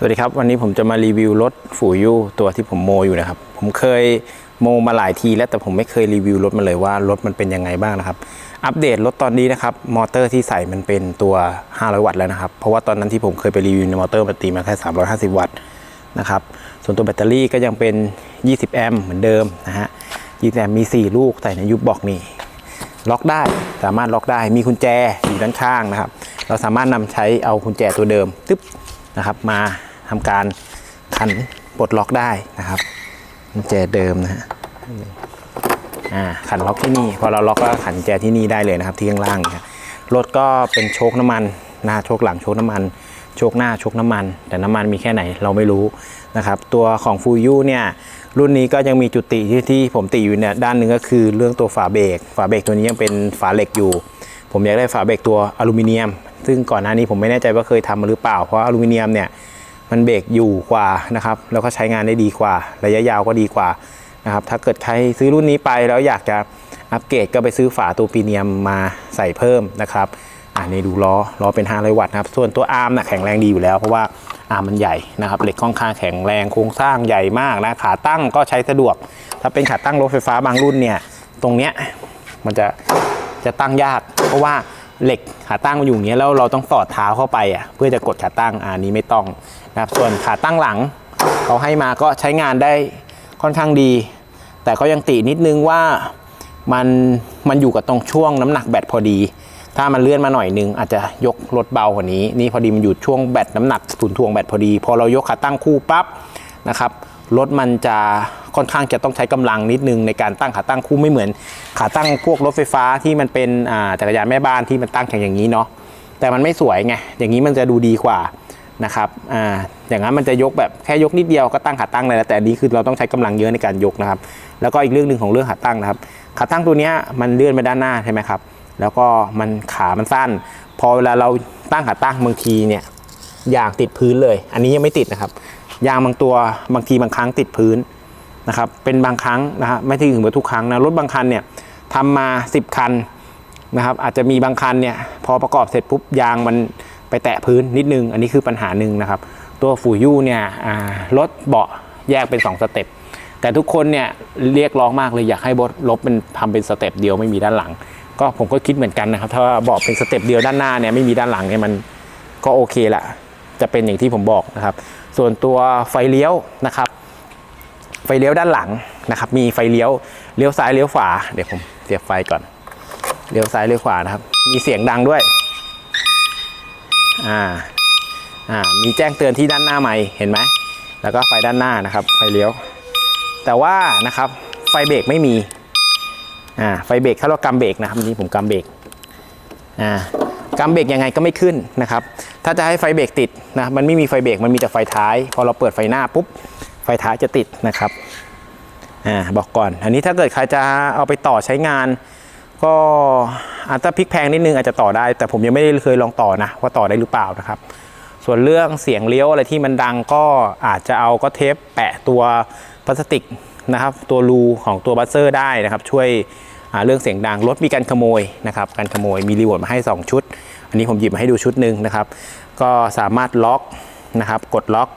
สวัสดีครับ วันนี้ผมจะมารีวิวรถฝูยูตัวที่ผมโมอยู่นะครับ ผมเคยโมมาหลายทีแล้วแต่ผมไม่เคยรีวิวรถมันเลยว่ารถมันเป็นยังไงบ้างนะครับ อัปเดตรถตอนนี้นะครับมอเตอร์ที่ใส่มันเป็นตัว 500 วัตต์แล้วนะครับ เพราะว่าตอนนั้นที่ผมเคยไปรีวิวในมอเตอร์มันตีมาแค่ 350 วัตต์นะครับส่วนตัวแบตเตอรี่ก็ยังเป็น 20 แอมป์เหมือนเดิมนะฮะ 20 แอมป์มี 4 ลูกใส่ในยุบบอกนี่ล็อกได้สามารถล็อกได้มีกุญแจอยู่ด้านข้างนะครับ เราสามารถนำใช้เอากุญแจตัวเดิมตึ๊บนะครับมา ทำการขันปลดล็อกได้นะครับกุญแจเดิมนะฮะอ่าขันล็อกที่นี่พอเราล็อกก็ขันแจที่นี่ได้เลยนะครับที่ข้างล่างนี่ยรถก็เป็นโชคน้ำมันหน้าโชคหลังโชคน้ำมัน โชคหน้าโชคน้ำมัน แต่น้ำมันมีแค่ไหนเราไม่รู้นะครับตัวของฟูยูเนี่ยรุ่นนี้ก็ยังมีจุดติที่ที่ผมติอยู่เนี่ยด้านหนึ่งก็คือเรื่องตัวฝาเบรกฝาเบรกตัวนี้ยังเป็นฝาเหล็กอยู่ ผมอยากได้ฝาเบรกตัวอลูมิเนียม ซึ่งก่อนหน้านี้ผมไม่แน่ใจว่าเคยทำมาหรือเปล่าเพราะอลูมิเนียมเนี่ย มันเบรกอยู่กว่านะครับ แล้วก็ใช้งานได้ดีกว่า ระยะยาวก็ดีกว่านะครับ ถ้าเกิดใครซื้อรุ่นนี้ไปแล้วอยากจะอัปเกรดก็ไปซื้อฝาตัวปีเนียมมาใส่เพิ่มนะครับอ่านี่ดูล้อล้อเป็น 500 วัตต์นะครับ ส่วนตัวอาร์มนะแข็งแรงดีอยู่แล้ว เพราะว่าอาร์มมันใหญ่นะครับเหล็กค่อนข้างแข็งแรงโครงสร้างใหญ่มากนะขาตั้งก็ใช้สะดวก ถ้าเป็นขาตั้งรถไฟฟ้าบางรุ่นเนี่ยตรงเนี้ยมันจะจะตั้งยาก เพราะว่า เหล็กขาตั้งมันอยู่อย่างเงี้ยแล้วเราต้องสอดเท้าเข้าไปอะเพื่อจะกดขาตั้งอ่านี้ไม่ต้องนะครับส่วนขาตั้งหลังเขาให้มาก็ใช้งานได้ค่อนข้างดี แต่ก็ยังตินิดนึงว่ามันมันอยู่กับตรงช่วงน้ำหนักแบตพอดี ถ้ามันเลื่อนมาหน่อยนึงอาจจะยกรถเบากว่านี้ นี่พอดีมันอยู่ช่วงแบตน้ำหนักศูนย์ถ่วงแบตพอดี พอเรายกขาตั้งคู่ปั๊บนะครับรถมันจะ ค่อนข้างจะต้องใช้กำลังนิดนึงในการตั้งขาตั้งคู่ไม่เหมือน ขาตั้งพวกรถไฟฟ้าที่มันเป็นอ่าจักรยานแม่บ้านที่มันตั้งแข่งอย่างนี้เนาะแต่มันไม่สวยไงอย่างนี้มันจะดูดีกว่านะครับอ่าอย่างนั้นมันจะยกแบบแค่ยกนิดเดียวก็ตั้งขาตั้งเลยแล้วแต่อันนี้คือเราต้องใช้กำลังเยอะในการยกนะครับ แล้วก็อีกเรื่องหนึ่งของเรื่องขาตั้งนะครับขาตั้งตัวนี้มันเลื่อนไปด้านหน้าใช่ไหมครับแล้วก็มันขามันสั้น พอเวลาเราตั้งขาตั้งบางทีเนี่ยยางติดพื้นเลย อันนี้ยังไม่ติดนะครับยางบางตัวบางทีบางครั้งติดพื้น นะครับเป็นบางครั้งนะฮะไม่ถึงว่าทุกครั้งนะรถบางคันเนี่ยทำมา 10 คันนะครับอาจจะมีบางคันเนี่ยพอประกอบเสร็จปุ๊บยางมันไปแตะพื้นนิดนึง อันนี้คือปัญหาหนึ่งนะครับ ตัวฟูยูเนี่ยรถเบาะแยกเป็น 2 สเต็ปแต่ทุกคนเนี่ยเรียกร้องมากเลยอยากให้รถรถเป็นทำเป็นสเต็ปเดียวไม่มีด้านหลัง ก็ผมก็คิดเหมือนกันนะครับถ้าว่าบอกเป็นสเต็ปเดียวด้านหน้าเนี่ยไม่มีด้านหลังเนี่ยมันก็โอเคละจะเป็นอย่างที่ผมบอกนะครับ ส่วนตัวไฟเลี้ยวนะครับ ไฟเลี้ยวด้านหลังนะครับ มีไฟเลี้ยวเลี้ยวซ้ายเลี้ยวขวาเดี๋ยวผมเสียบไฟก่อนเลี้ยวซ้ายเลี้ยวขวานะครับ มีเสียงดังด้วยอ่าอ่ามีแจ้งเตือนที่ด้านหน้าไม่เห็นไหมแล้วก็ไฟด้านหน้านะครับ ไฟเลี้ยว แต่ว่านะครับไฟเบรกไม่มีอ่าไฟเบรกถ้าเรากำเบรกนะครับนี่ผมกำเบรกอ่ากำเบรกยังไงก็ไม่ขึ้นนะครับ ถ้าจะให้ไฟเบรกติดนะมันไม่มีไฟเบรกมันมีแต่ไฟท้าย พอเราเปิดไฟหน้าปุ๊บ ฟท้ายจะติดนะครับอ่าบอกก่อน อันนี้ถ้าเกิดใครจะเอาไปต่อใช้งาน ก็อาจจะพลิกแพงนิดนึงอาจจะต่อได้ แต่ผมยังไม่ได้เคยลองต่อนะว่าต่อได้หรือเปล่านะครับ ส่วนเรื่องเสียงเลี้ยวอะไรที่มันดังก็อาจจะเอาก็เทปแปะตัวพลาสติกนะครับ ตัวรูของตัวบัสเซอร์ได้นะครับ ช่วยเรื่องเสียงดังรถมีการขโมยนะครับการขโมยมีรีโมทมาให้ 2 ชุด อันนี้ผมหยิบมาให้ดูชุดหนึ่งนะครับ ก็สามารถล็อกนะครับ กดล็อก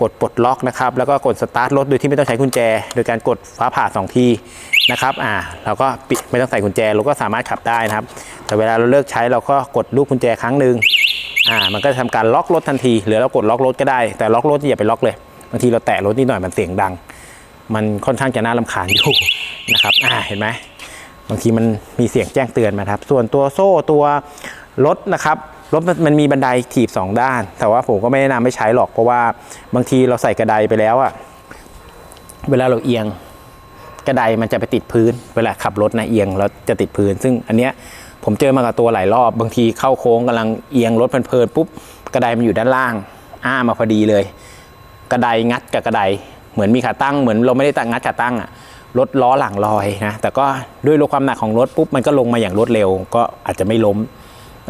กดปลดล็อกนะครับ แล้วก็กดสตาร์ทรถโดยที่ไม่ต้องใช้กุญแจ โดยการกดฟ้าผ่าสองทีนะครับ อ่า เราก็ปิดไม่ต้องใส่กุญแจเราก็สามารถขับได้นะครับ แต่เวลาเราเลิกใช้เราก็กดลูกกุญแจครั้งหนึ่งอ่า มันก็จะทำการล็อกรถทันที หรือเรากดล็อกรถก็ได้ แต่ล็อกรถอย่าไปล็อกเลย บางทีเราแตะรถนิดหน่อยมันเสียงดัง มันค่อนข้างจะน่ารำคาญอยู่นะครับ อ่า เห็นไหมบางทีมันมีเสียงแจ้งเตือนมาครับ ส่วนตัวโซ่ตัวรถนะครับ รถมันมีบันไดถีบสองด้าน แต่ว่าผมก็ไม่แนะนำไม่ใช้หรอก เพราะว่าบางทีเราใส่กระไดไปแล้วอะเวลาเราเอียงกระไดมันจะไปติดพื้น เวลาขับรถนะเอียงแล้วจะติดพื้น ซึ่งอันเนี้ยผมเจอมากับตัวหลายรอบบางทีเข้าโค้งกำลังเอียงรถเพลินๆปุ๊บกระไดมันอยู่ด้านล่าง อ้ามาพอดีเลย กระไดงัดกับกระได เหมือนมีขาตั้งเหมือนเราไม่ได้ตั้งงัดขาตั้งอะรถล้อหลังลอยนะแต่ก็ด้วยความหนักของรถปุ๊บมันก็ลงมาอย่างรวดเร็ว ก็อาจจะไม่ล้ม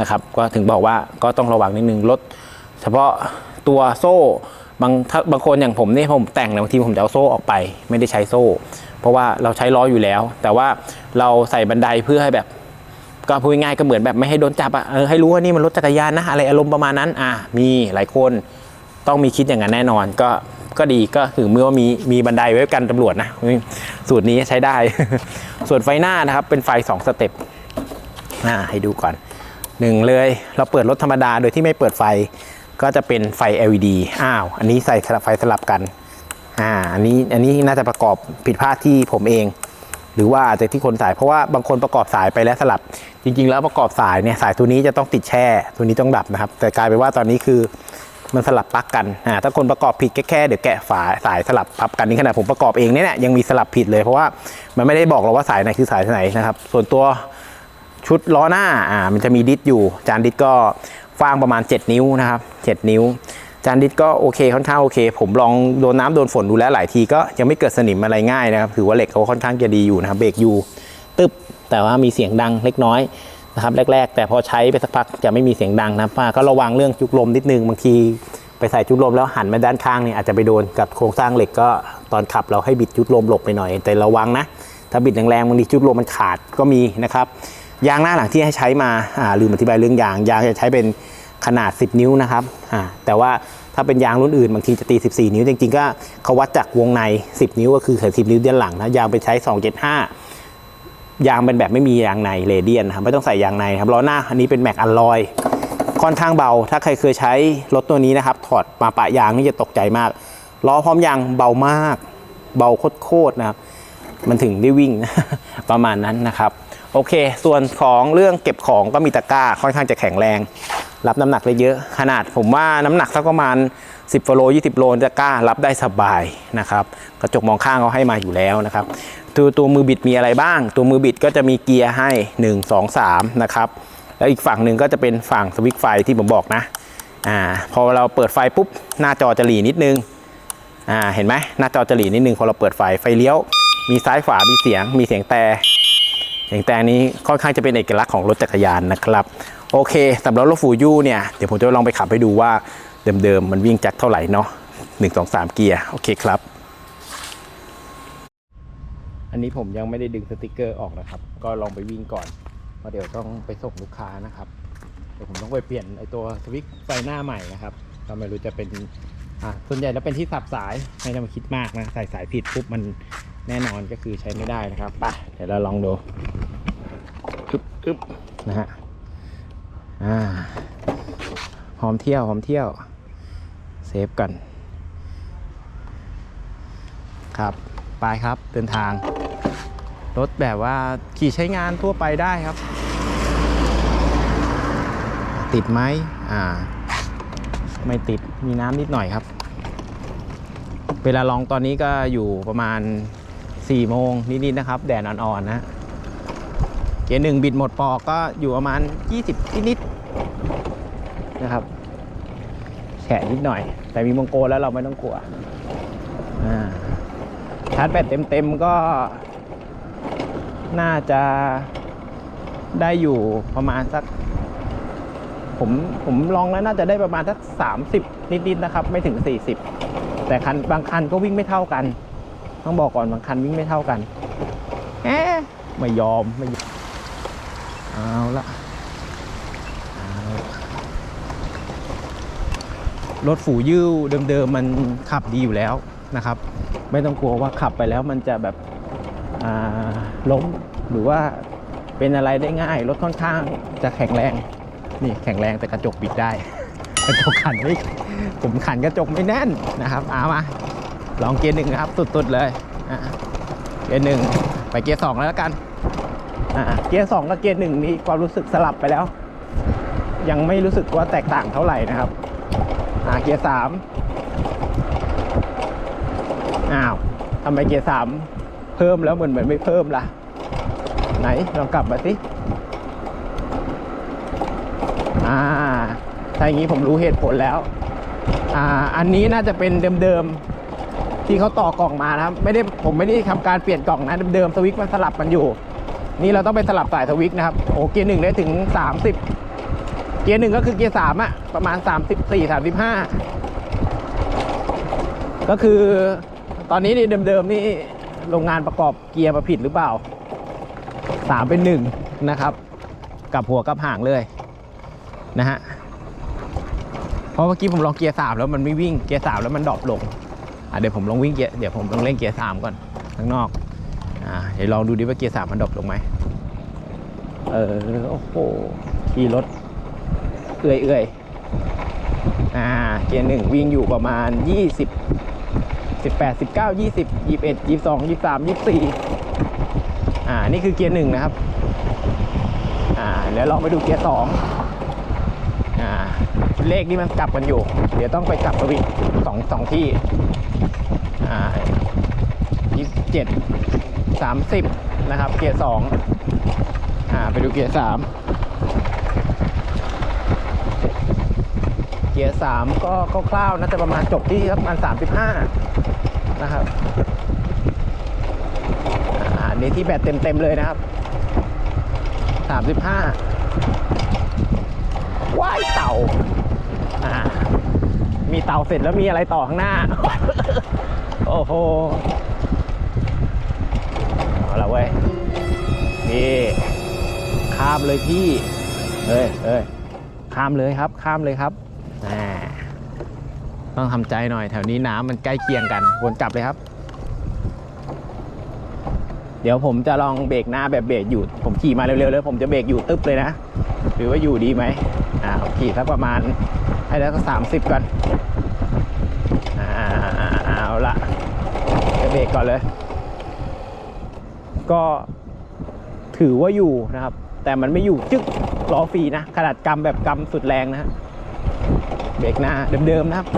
นะครับ ก็ถึงบอกว่าก็ต้องระวังนิดนึงรถเฉพาะตัวโซ่บางบางคนอย่างผมนี่ผมแต่งนะบางทีผมจะเอาโซ่ออกไป ไม่ได้ใช้โซ่ เพราะว่าเราใช้ล้ออยู่แล้ว แต่ว่าเราใส่บันไดเพื่อให้แบบ ก็พูดง่ายก็เหมือนแบบไม่ให้โดนจับอะเออให้รู้ว่านี่มันรถจักรยานนะอะไรอารมณ์ประมาณนั้น อะมีหลายคนต้องมีคิดอย่างนั้นแน่นอนก็ก็ดีก็คือเมื่อมีมีบันไดไว้กันตำรวจนะ สูตรนี้ใช้ได้ ส่วนไฟหน้านะครับเป็นไฟสองสเต็ปอ่าให้ดูก่อน หนึ่งเลยเราเปิดรถธรรมดาโดยที่ไม่เปิดไฟก็จะเป็นไฟ LED อ้าว อันนี้ใส่สลับไฟสลับกัน อ่า อันนี้ อันนี้น่าจะประกอบผิดพลาดที่ผมเอง หรือว่าอาจจะที่คนสาย เพราะว่าบางคนประกอบสายไปแล้วสลับ จริง ๆ แล้วประกอบสายเนี่ยสายตัวนี้จะต้องติดแช่ ตัวนี้ต้องดับนะครับ แต่กลายเป็นว่าตอนนี้คือมันสลับปลั๊กกัน อ่า ถ้าคนประกอบผิดแค่แค่เดี๋ยวแกะฝาสายสลับพับกันนี่ขนาดผมประกอบเองเนี่ยยังมีสลับผิดเลย เพราะว่ามันไม่ได้บอกเราว่าสายไหนคือสายไหนนะครับ ส่วนตัว ชุดล้อหน้าอ่ามันจะมีดิสอยู่ จานดิสก็ฟางประมาณ 7 นิ้วนะครับ 7 นิ้ว จานดิสก็โอเคค่อนข้างโอเค ผมลองโดนน้ำโดนฝนดูแล้วหลายทีก็ยังไม่เกิดสนิมอะไรง่ายนะครับถือว่าเหล็กเขาค่อนข้างจะดีอยู่นะครับเบรกอยู่ตึบแต่ว่ามีเสียงดังเล็กน้อยนะครับแรก ๆ แต่พอใช้ไปสักพักจะไม่มีเสียงดังนะครับก็ระวังเรื่องจุกลมนิดนึงบางทีไปใส่จุกลมแล้วหันมาด้านข้างเนี่ยอาจจะไปโดนกับโครงสร้างเหล็กก็ตอนขับเราให้บิดจุกลมหลบไปหน่อย แต่ระวังนะ ถ้าบิดแรงๆบางทีจุกลมมันขาดก็มีนะครับ ยางหน้าหลังที่ให้ใช้มาลืมอธิบายเรื่องยางยางจะใช้เป็นขนาด 10 นิ้วนะครับแต่ว่าถ้าเป็นยางรุ่นอื่นบางทีจะตี 14 นิ้วจริงๆก็เขาวัดจากวงใน 10 นิ้วก็คือ10นิ้วด้านหลังนะยางไปใช้ 275 ยางเป็นแบบไม่มียางในเรเดียนนะครับไม่ต้องใส่ยางในครับล้อหน้าอันนี้เป็นแม็กอลลอยค่อนข้างเบา ถ้าใครเคยใช้รถตัวนี้นะครับ ถอดมาปะยางนี่จะตกใจมากล้อพร้อมยางเบามาก เบาโคตรๆนะครับ มันถึงได้วิ่งประมาณนั้นนะครับ โอเค ส่วนของเรื่องเก็บของก็มีตะกร้าค่อนข้างจะแข็งแรง รับน้ำหนักได้เยอะ ขนาดผมว่าน้ำหนักสักประมาณ 10กโล20 โลตะกร้ารับได้สบายนะครับกระจกมองข้างเขาให้มาอยู่แล้วนะครับตัวตัวมือบิดมีอะไรบ้าง ตัวมือบิดก็จะมีเกียร์ให้ 1 2 3นะครับแล้วอีกฝั่งหนึ่งก็จะเป็นฝั่งสวิตช์ไฟที่ผมบอกนะอ่าพอเราเปิดไฟปุ๊บหน้าจอจะหลีนิดนึงอ่าเห็นไหมหน้าจอจะหลีนิดนึงพอเราเปิดไฟไฟเลี้ยว มีซ้ายขวามีเสียง มีเสียงแต่เสียงแต่นี้ค่อนข้างจะเป็นเอกลักษณ์ของรถจักรยานนะครับ โอเคสำหรับรถฟูยูเนี่ยเดี๋ยวผมจะลองไปขับให้ดูว่าเดิมๆมันวิ่งจ็คเท่าไหร่เนาะหนึ่งสองสามเกียร์โอเคครับ อันนี้ผมยังไม่ได้ดึงสติกเกอร์ออกนะครับ ก็ลองไปวิ่งก่อนเพราะเดี๋ยวต้องไปส่งลูกค้านะครับเดี๋ยวผมต้องไปเปลี่ยนไอตัวสวิตช์ไฟหน้าใหม่นะครับก็ไม่รู้จะเป็นอะส่วนใหญ่แล้วเป็นที่สับสายไม่ต้องมาคิดมากนะใส่สายผิดปุ๊บมัน แน่นอนก็คือใช้ไม่ได้นะครับไปเดี๋ยวเราลองดูอึ๊บอึ๊บนะฮะอ่าพร้อมเที่ยวพร้อมเที่ยวเซฟกัน ครับไปครับเดินทาง รถแบบว่าขี่ใช้งานทั่วไปได้ครับ ติดไหมอ่า ไม่ติดมีน้ำนิดหน่อยครับ เวลาลองตอนนี้ก็อยู่ประมาณ 4โมงนิดๆนะครับ แดดอ่อนๆนะเกียร์หนึ่งบิดหมดปอกก็อยู่ประมาณ 20 นิดๆนะครับแฉะนิดหน่อย แต่มีมงโกแล้วเราไม่ต้องกลัวชาร์จแบตเต็มๆก็ น่าจะได้อยู่ประมาณสัก ผมผมลองแล้วน่าจะได้ประมาณสัก 30 นิดๆนะครับ ไม่ถึง 40 แต่คันบางคันก็วิ่งไม่เท่ากัน ต้องบอกก่อนบางคันวิ่งไม่เท่ากันแอะไม่ยอมไม่ยอมเอาละเอาละรถฝูยิ้วเดิมๆมันขับดีอยู่แล้วนะครับ ไม่ต้องกลัวว่าขับไปแล้วมันจะแบบอ่าล้มหรือว่าเป็นอะไรได้ง่ายรถค่อนข้างจะแข็งแรงนี่แข็งแรงแต่กระจกปิดได้ กระจกขันไม่ผมขันกระจกไม่แน่นนะครับเอามา ลองเกียร์หนึ่งนะครับ สุดๆเลยเกียร์หนึ่งไปเกียร์สองแล้วกันเกียร์สองกับเกียร์หนึ่งนี่ความรู้สึกสลับไปแล้ว ยังไม่รู้สึกว่าแตกต่างเท่าไหร่นะครับเกียร์สามอ้าวทำไมเกียร์สามเพิ่มแล้วเหมือนเหมือนไม่เพิ่มล่ะ ไหนลองกลับมาสิอ่าถ้าอย่างนี้ผมรู้เหตุผลแล้ว อ่า อันนี้น่าจะเป็นเดิมๆ ที่เขาต่อกล่องมานะครับไม่ได้ผมไม่ได้ทำการเปลี่ยนกล่องนะเดิมสวิตช์มันสลับกันอยู่ นี่เราต้องไปสลับสายสวิตช์นะครับโอ้เกียร์หนึ่งได้ถึง 30 เกียร์หนึ่งก็คือเกียร์สามอะประมาณ 34 35 ก็คือตอนนี้นี่เดิมๆนี่โรงงานประกอบเกียร์มาผิดหรือเปล่าสามเป็นหนึ่งนะครับ กับหัวกับห่างเลยนะฮะเพราะเมื่อกี้ผมลองเกียร์สามแล้วมันไม่วิ่งเกียร์สามแล้วมันดรอปลง เดี๋ยวผมลองวิ่งเกียร์เดี๋ยวผมลองเล่นเกียร์สามก่อนข้างนอกอ่าเดี๋ยวลองดูดิว่าเกียร์สามมันดรอปลงไหมเออโอ้โหขี่รถเอื่อยๆอ่าเกียร์หนึ่งวิ่งอยู่ประมาณ 20 18 19 20 21 22 23 24อ่านี่คือเกียร์หนึ่งนะครับอ่าเดี๋ยวลองไปดูเกียร์สองอ่าเลขนี่มันกลับกันอยู่ เดี๋ยวต้องไปกลับสวิตช์สองสองที่ อ่า27 30นะครับ เกียร์สองอ่าไปดูเกียร์สามเกียร์สามก็คร่าวๆน่าจะประมาณจบที่ประมาณ35นะครับอันนี้ที่แบตเต็มๆเลยนะครับ35ว้ายเต่า อ่า มีเต่าเสร็จแล้วมีอะไรต่อข้างหน้า โอ้โหเอาละเว้ยนี่ข้ามเลยพี่เอ้ยเอ้ยข้ามเลยครับข้ามเลยครับต้องทำใจหน่อยแถวนี้น้ำมันใกล้เคียงกันวนกลับเลยครับ เดี๋ยวผมจะลองเบรกหน้าแบบเบรกอยู่ผมขี่มาเร็วๆแล้วผมจะเบรกอยู่ตึ๊บเลยนะหรือว่าอยู่ดีไหมอ่าขี่สักประมาณให้ได้สักสามสิบก่อนอ่าเอาละจะเบร ก่อนเลย ก็ถือว่าอยู่นะครับ แต่มันไม่อยู่จึ๊กล้อฟรีนะ ขนาดกำแบบกำสุดแรงนะ เบรกหน้าเดิมๆนะครับ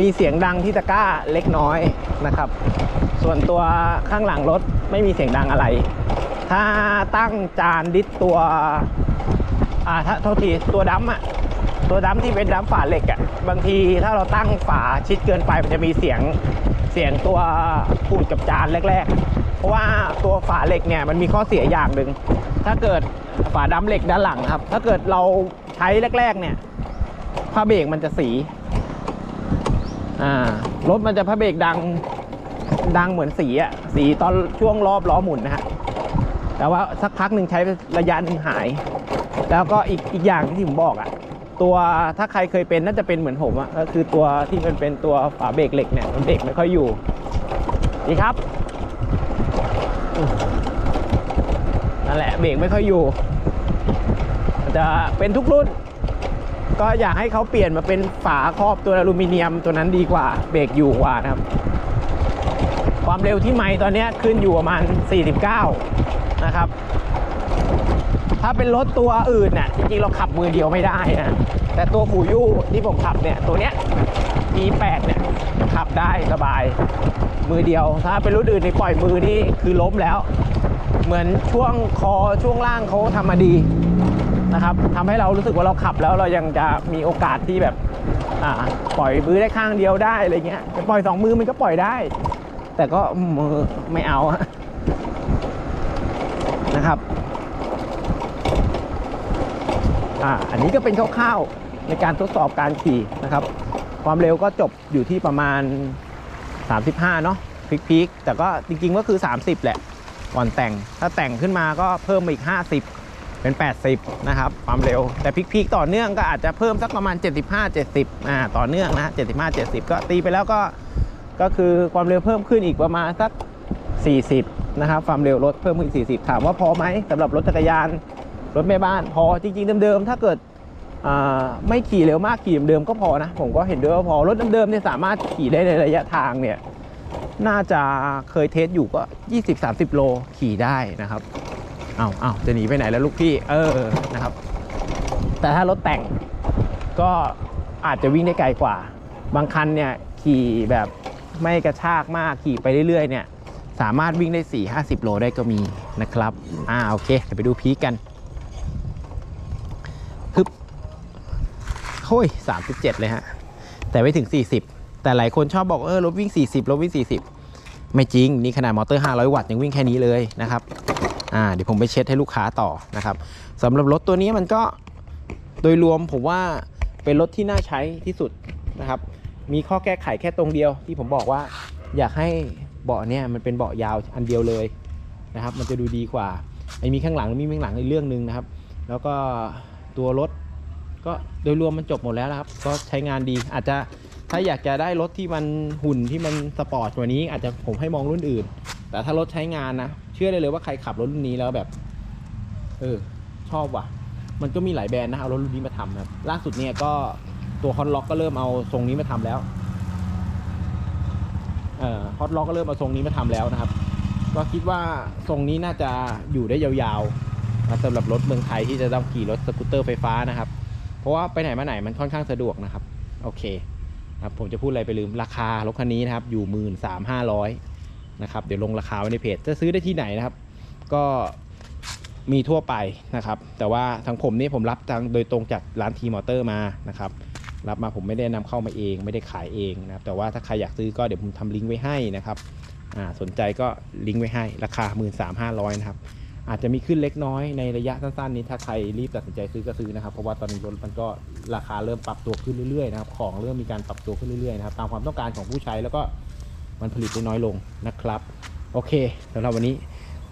มีเสียงดังที่ตะก้าเล็กน้อยนะครับ ส่วนตัวข้างหลังรถไม่มีเสียงดังอะไร ถ้าตั้งจานดิสตัว อ่าถ้าโทษทีตัวดัมอะ ตัวดัมที่เป็นดัมฝาเหล็กอะบางทีถ้าเราตั้งฝาชิดเกินไปมันจะมีเสียงเสียงตัวพูดกับจานแรกๆ เพราะว่าตัวฝาเหล็กเนี่ยมันมีข้อเสียอย่างหนึ่งถ้าเกิดฝาดัมเหล็กด้านหลังครับ ถ้าเกิดเราใช้แรกๆเนี่ยผ้าเบรกมันจะสีอ่ารถมันจะพระเบรกดังดังเหมือนสีอะสีตอนช่วงรอบล้อหมุนนะฮะแต่ว่าสักพักหนึ่งใช้ระยะหนึ่งหาย แล้วก็อีกอีกอย่างที่ผมบอกอะ ตัวถ้าใครเคยเป็นน่าจะเป็นเหมือนผมอะก็คือตัวที่มันเป็นตัวฝาเบรกเหล็กเนี่ยมันเบรกไม่ค่อยอยู่ดีครับนั่นแหละเบรกไม่ค่อยอยู่จะเป็นทุกรุ่น ก็อยากให้เขาเปลี่ยนมาเป็นฝาครอบตัวอลูมิเนียมตัวนั้นดีกว่า เบรกอยู่กว่านะครับ ความเร็วที่ไม่ตอนนี้ขึ้นอยู่ประมาณ 49 นะครับ ถ้าเป็นรถตัวอื่นน่ะจริงๆเราขับมือเดียวไม่ได้นะแต่ตัวฟูยูที่ผมขับเนี่ยตัวเนี้ย E8 เนี่ยขับได้สบาย มือเดียว ถ้าเป็นรถอื่นในปล่อยมือนี่คือล้มแล้ว เหมือนช่วงคอช่วงล่างเขาทำมาดีนะครับทำให้เรารู้สึกว่าเราขับแล้วเรายังจะมีโอกาสที่แบบอ่าปล่อยมือได้ข้างเดียวได้อะไรเงี้ยจะปล่อยสองมือมันก็ปล่อยได้ แต่ก็มือไม่เอานะครับ อ่าอันนี้ก็เป็นคร่าวๆในการทดสอบการขี่นะครับ ความเร็วก็จบอยู่ที่ประมาณ 35 เนาะพีคๆแต่ก็จริงๆก็คือ 30 แหละ ก่อนแต่งถ้าแต่งขึ้นมาก็เพิ่มมาอีก 50 เป็น 80 นะครับ ความเร็วแต่พีคๆต่อเนื่องก็อาจจะเพิ่มสักประมาณ 75 70อ่าต่อเนื่องนะ75 70 ก็ตีไปแล้วก็ก็คือความเร็วเพิ่มขึ้นอีกประมาณสัก 40 นะครับ ความเร็วรถเพิ่มขึ้นอีก40 ถามว่าพอไหมสำหรับรถจักรยาน รถแม่บ้านพอจริงๆเดิมๆถ้าเกิดไม่ขี่เร็วมากขี่เดิมก็พอนะ ผมก็เห็นด้วยว่าพอรถเดิมๆเนี่ยสามารถขี่ได้ในระยะทางเนี่ยน่าจะเคยเทสอยู่ก็ 20-30 โลขี่ได้นะครับเอาเอาจะหนีไปไหนแล้วลูกพี่เออนะครับ แต่ถ้ารถแต่งก็อาจจะวิ่งได้ไกลกว่า บางคันเนี่ยขี่แบบไม่กระชากมากขี่ไปเรื่อยๆเนี่ยสามารถวิ่งได้ 4 50 โลได้ก็มีนะครับ อ่าโอเคเดี๋ยวไปดูพีคกันฮึบ โอ้ย37เลยฮะ แต่ไม่ถึง40แต่หลายคนชอบบอกเออรถวิ่ง40รถวิ่ง40ไม่จริง นี่ขนาดมอเตอร์500วัตต์ยังวิ่งแค่นี้เลยนะครับอ่าเดี๋ยวผมไปเช็ดให้ลูกค้าต่อนะครับสำหรับรถตัวนี้มันก็โดยรวมผมว่าเป็นรถที่น่าใช้ที่สุดนะครับ มีข้อแก้ไขแค่ตรงเดียว ที่ผมบอกว่าอยากให้เบาะเนี่ยมันเป็นเบาะยาวอันเดียวเลยนะครับ มันจะดูดีกว่าไอ้มีข้างหลังมีข้างหลังอีกเรื่องหนึ่งนะครับ แล้วก็ตัวรถ ก็โดยรวมมันจบหมดแล้วครับ ก็ใช้งานดีอาจจะถ้าอยากจะได้รถที่มันหุ่นที่มันสปอร์ตกว่านี้ อาจจะผมให้มองรุ่นอื่น แต่ถ้ารถใช้งานนะเชื่อได้เลยว่าใครขับรถรุ่นนี้แล้วแบบ เออ ชอบว่ะ มันก็มีหลายแบรนด์นะเอารถรุ่นนี้มาทำครับล่าสุดเนี่ยก็ตัวฮอนล็อกก็เริ่มเอาทรงนี้มาทำแล้วเอ่อฮอตล็อกก็เริ่มเอาทรงนี้มาทำแล้วนะครับ ก็คิดว่าทรงนี้น่าจะอยู่ได้ยาวๆสำหรับรถเมืองไทยที่จะต้องขี่รถสกูตเตอร์ไฟฟ้านะครับ เพราะว่าไปไหนมาไหนมันค่อนข้างสะดวกนะครับ โอเคครับผมจะพูดอะไรไปลืมราคารถคันนี้นะครับ อยู่หมื่นสามห้าร้อยนะครับ เดี๋ยวลงราคาไว้ในเพจ จะซื้อได้ที่ไหนนะครับ ก็มีทั่วไปนะครับ แต่ว่าทางผมนี่ผมรับทางโดยตรงจากร้านทีมอเตอร์มานะครับ รับมาผมไม่ได้นำเข้ามาเอง ไม่ได้ขายเองนะครับ แต่ว่าถ้าใครอยากซื้อก็เดี๋ยวผมทำลิงก์ไว้ให้นะครับอ่าสนใจก็ลิงก์ไว้ให้ราคา 1 3 5 0 0นะครับ อาจจะมีขึ้นเล็กน้อยในระยะสั้นๆนี้ถ้าใครรีบตัดสินใจซื้อก็ซื้อนะครับ เพราะว่าตอนนี้รถมันก็ราคาเริ่มปรับตัวขึ้นเรื่อยๆนะครับของเริ่มมีการปรับตัวขึ้นเรื่อยๆนะครับตามความต้องการของผู้ใช้แล้วก็มันผลิตได้น้อยลงนะครับ โอเคสำหรับวันนี้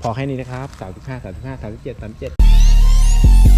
พอแค่นี้นะครับ 35 35 37 37